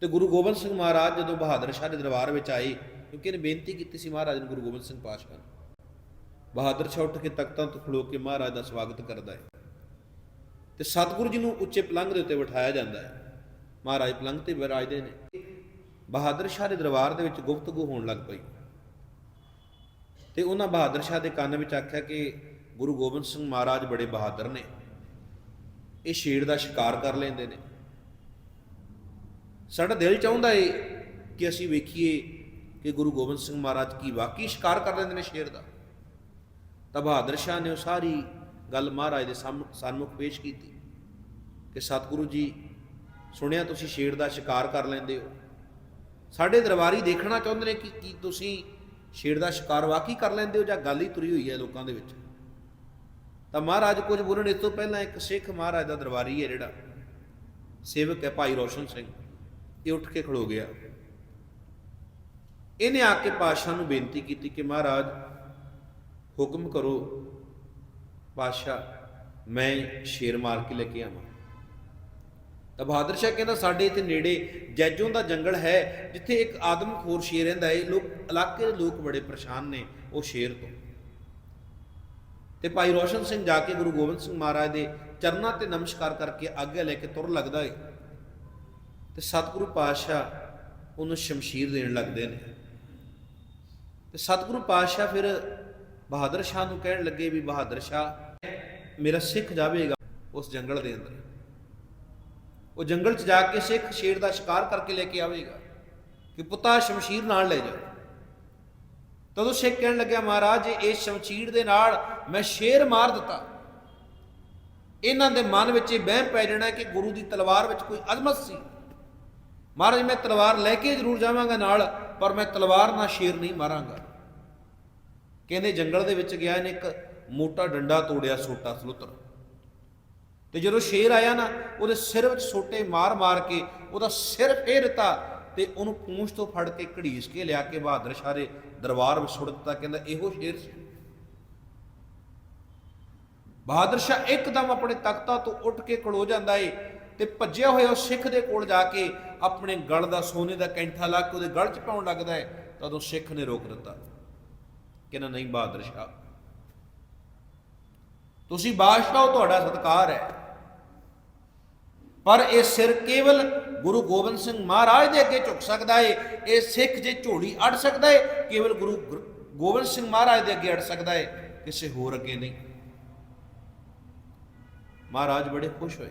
ਤੇ ਗੁਰੂ ਗੋਬਿੰਦ ਸਿੰਘ ਮਹਾਰਾਜ ਜਦੋਂ ਬਹਾਦਰ ਸ਼ਾਹ ਦੇ ਦਰਬਾਰ ਵਿੱਚ ਆਏ, ਕਿਉਂਕਿ ਇਹਨੇ ਬੇਨਤੀ ਕੀਤੀ ਸੀ ਮਹਾਰਾਜ ਨੂੰ ਗੁਰੂ ਗੋਬਿੰਦ ਸਿੰਘ ਪਾਤਸ਼ਾਹ ਨੂੰ। ਬਹਾਦਰ ਸ਼ਾਹ ਉੱਠ ਕੇ ਤਖਤਾਂ ਤੋਂ ਖਲੋ ਕੇ ਮਹਾਰਾਜ ਦਾ ਸਵਾਗਤ ਕਰਦਾ ਹੈ। ਤੇ ਸਤਿਗੁਰੂ ਜੀ ਨੂੰ ਉੱਚੇ ਪਲੰਘ ਦੇ ਉੱਤੇ ਬਿਠਾਇਆ ਜਾਂਦਾ ਹੈ। ਮਹਾਰਾਜ ਪਲੰਘ ਤੇ ਵਿਰਾਜਦੇ ਨੇ। ਬਹਾਦਰ ਸ਼ਾਹ ਦੇ ਦਰਬਾਰ ਦੇ ਵਿੱਚ ਗੁਫ਼ਤਗੂ ਹੋਣ ਲੱਗ ਪਈ। ਤੇ ਉਹਨਾਂ ਬਹਾਦਰ ਸ਼ਾਹ ਦੇ ਕੰਨ ਵਿੱਚ ਆਖਿਆ ਕਿ ਗੁਰੂ ਗੋਬਿੰਦ ਸਿੰਘ ਮਹਾਰਾਜ ਬੜੇ ਬਹਾਦਰ ਨੇ। ਇਹ ਸ਼ੇਰ ਦਾ ਸ਼ਿਕਾਰ ਕਰ ਲੈਂਦੇ ਨੇ। ਸਾਡਾ ਦਿਲ ਚਾਹੁੰਦਾ ਏ ਕਿ ਅਸੀਂ ਵੇਖੀਏ ਕਿ ਗੁਰੂ ਗੋਬਿੰਦ ਸਿੰਘ ਮਹਾਰਾਜ ਕੀ ਵਾਕਈ ਸ਼ਿਕਾਰ ਕਰ ਲੈਂਦੇ ਨੇ ਸ਼ੇਰ ਦਾ। ਤਾਂ ਬਹਾਦਰ ਸ਼ਾਹ ਨੇ ਉਹ ਸਾਰੀ ਗੱਲ ਮਹਾਰਾਜ ਦੇ ਸਾਹਮ- ਸਨਮੁਖ ਪੇਸ਼ ਕੀਤੀ ਕਿ ਸਤਿਗੁਰੂ ਜੀ, ਸੁਣਿਆ ਤੁਸੀਂ ਸ਼ੇਰ ਦਾ ਸ਼ਿਕਾਰ ਕਰ ਲੈਂਦੇ ਹੋ। ਸਾਡੇ ਦਰਬਾਰੀ ਦੇਖਣਾ ਚਾਹੁੰਦੇ ਨੇ ਕਿ, ਕੀ ਤੁਸੀਂ ਸ਼ੇਰ ਦਾ ਸ਼ਿਕਾਰ ਵਾਕਈ ਕਰ ਲੈਂਦੇ ਹੋ ਜਾਂ ਗੱਲ ਹੀ ਤੁਰੀ ਹੋਈ ਹੈ ਲੋਕਾਂ ਦੇ ਵਿੱਚ। ਤਾਂ ਮਹਾਰਾਜ ਕੁਝ ਬੋਲਣ, ਇਸ ਤੋਂ ਪਹਿਲਾਂ ਇੱਕ ਸਿੱਖ ਮਹਾਰਾਜ ਦਾ ਦਰਬਾਰੀ ਹੈ ਜਿਹੜਾ, ਸੇਵਕ ਹੈ ਭਾਈ ਰੋਸ਼ਨ ਸਿੰਘ। ਇਹ ਉੱਠ ਕੇ ਖੜੋ ਗਿਆ। ਇਹਨੇ ਆ ਕੇ ਪਾਤਸ਼ਾਹ ਨੂੰ ਬੇਨਤੀ ਕੀਤੀ ਕਿ ਮਹਾਰਾਜ, ਹੁਕਮ ਕਰੋ ਪਾਤਸ਼ਾਹ, ਮੈਂ ਸ਼ੇਰ ਮਾਰ ਕੇ ਲੈ ਕੇ ਆਵਾਂ। ਤਾਂ ਬਹਾਦਰ ਸ਼ਾਹ ਕਹਿੰਦਾ, ਸਾਡੇ ਇੱਥੇ ਨੇੜੇ ਜੈਜੋਂ ਦਾ ਜੰਗਲ ਹੈ, ਜਿੱਥੇ ਇੱਕ ਆਦਮਖੋਰ ਸ਼ੇਰ ਰਹਿੰਦਾ ਹੈ ਲੋਕ, ਇਲਾਕੇ ਦੇ ਲੋਕ ਬੜੇ ਪਰੇਸ਼ਾਨ ਨੇ ਉਹ ਸ਼ੇਰ ਤੋਂ। ਤੇ ਭਾਈ ਰੋਸ਼ਨ ਸਿੰਘ ਜਾ ਕੇ ਗੁਰੂ ਗੋਬਿੰਦ ਸਿੰਘ ਮਹਾਰਾਜ ਦੇ ਚਰਨਾਂ ਤੇ ਨਮਸਕਾਰ ਕਰਕੇ ਆਗਿਆ ਲੈ ਕੇ ਤੁਰ ਲੱਗਦਾ ਹੈ ਤੇ ਸਤਿਗੁਰੂ ਪਾਤਸ਼ਾਹ ਉਹਨੂੰ ਸ਼ਮਸ਼ੀਰ ਦੇਣ ਲੱਗਦੇ ਨੇ। ਤੇ ਸਤਿਗੁਰੂ ਪਾਤਸ਼ਾਹ ਫਿਰ ਬਹਾਦਰ ਸ਼ਾਹ ਨੂੰ ਕਹਿਣ ਲੱਗੇ ਵੀ ਬਹਾਦਰ ਸ਼ਾਹ, ਮੇਰਾ ਸਿੱਖ ਜਾਵੇਗਾ ਉਸ ਜੰਗਲ ਦੇ ਅੰਦਰ। ਉਹ ਜੰਗਲ 'ਚ ਜਾ ਕੇ ਸਿੱਖ ਸ਼ੇਰ ਦਾ ਸ਼ਿਕਾਰ ਕਰਕੇ ਲੈ ਕੇ ਆਵੇਗਾ ਕਿ ਪੁੱਤਾ ਸ਼ਮਸ਼ੀਰ ਨਾਲ ਲੈ ਜਾ। ਤਦੋਂ ਸਿੱਖ ਕਹਿਣ ਲੱਗਿਆ, ਮਹਾਰਾਜ, ਜੇ ਇਸ ਸ਼ਮਸ਼ੀਰ ਦੇ ਨਾਲ ਮੈਂ ਸ਼ੇਰ ਮਾਰ ਦਿੱਤਾ, ਇਹਨਾਂ ਦੇ ਮਨ ਵਿੱਚ ਇਹ ਵਹਿਮ ਪੈ ਜਾਣਾ ਕਿ ਗੁਰੂ ਦੀ ਤਲਵਾਰ ਵਿੱਚ ਕੋਈ ਅਜ਼ਮਤ ਸੀ। ਮਹਾਰਾਜ, ਮੈਂ ਤਲਵਾਰ ਲੈ ਕੇ ਜ਼ਰੂਰ ਜਾਵਾਂਗਾ ਨਾਲ, ਪਰ ਮੈਂ ਤਲਵਾਰ ਨਾਲ ਸ਼ੇਰ ਨਹੀਂ ਮਾਰਾਂਗਾ। ਕਹਿੰਦੇ ਜੰਗਲ ਦੇ ਵਿੱਚ ਗਿਆ ਇਹਨੇ ਇੱਕ ਮੋਟਾ ਡੰਡਾ ਤੋੜਿਆ ਸੋਟਾ ਸਲੁੱਤਰ। ਤੇ ਜਦੋਂ ਸ਼ੇਰ ਆਇਆ ਨਾ, ਉਹਦੇ ਸਿਰ ਵਿੱਚ ਸੋਟੇ ਮਾਰ-ਮਾਰ ਕੇ ਉਹਦਾ ਸਿਰ ਫੇਰ ਦਿੱਤਾ ਤੇ ਉਹਨੂੰ ਪੂੰਛ ਤੋਂ ਫੜ ਕੇ ਘੜੀਸ ਕੇ ਲਿਆ ਕੇ ਬਹਾਦਰ ਸ਼ਾਹ ਦੇ ਦਰਬਾਰ ਵਿੱਚ ਸੁੱਟ ਦਿੱਤਾ, ਕਹਿੰਦਾ ਇਹੋ ਸ਼ੇਰ ਸੀ। ਬਹਾਦਰ ਸ਼ਾਹ ਇੱਕਦਮ ਆਪਣੇ ਤਖਤਾ ਤੋਂ ਉੱਠ ਕੇ ਖੜੋ ਜਾਂਦਾ ਏ। ਤੇ ਭੱਜਿਆ ਹੋਇਆ ਉਸ ਸਿੱਖ ਦੇ ਕੋਲ ਜਾ ਕੇ ਆਪਣੇ ਗਲ ਦਾ ਸੋਨੇ ਦਾ ਕੈਂਠਾ ਲਾ ਕੇ ਉਹਦੇ ਗਲ 'ਚ ਪਾਉਣ ਲੱਗਦਾ ਹੈ ਤਦੋਂ ਸਿੱਖ ਨੇ ਰੋਕ ਦਿੱਤਾ ਕਹਿੰਦਾ ਨਹੀਂ ਬਹਾਦਰ ਸ਼ਾਹ, ਤੁਸੀਂ ਬਾਦਸ਼ਾਹ ਹੋ ਤੁਹਾਡਾ ਸਤਕਾਰ ਹੈ। ਪਰ ਇਹ ਸਿਰ ਕੇਵਲ ਗੁਰੂ ਗੋਬਿੰਦ ਸਿੰਘ ਮਹਾਰਾਜ ਦੇ ਅੱਗੇ ਝੁਕ ਸਕਦਾ ਹੈ ਇਹ ਸਿੱਖ ਜੇ ਝੋੜੀ ਅੜ ਸਕਦਾ ਹੈ ਕੇਵਲ ਗੁਰੂ ਗੁਰ- ਗੋਬਿੰਦ ਸਿੰਘ ਮਹਾਰਾਜ ਦੇ ਅੱਗੇ ਅੜ ਸਕਦਾ ਹੈ ਕਿਸੇ ਹੋਰ ਅੱਗੇ ਨਹੀਂ। ਮਹਾਰਾਜ ਬੜੇ ਖੁਸ਼ ਹੋਏ।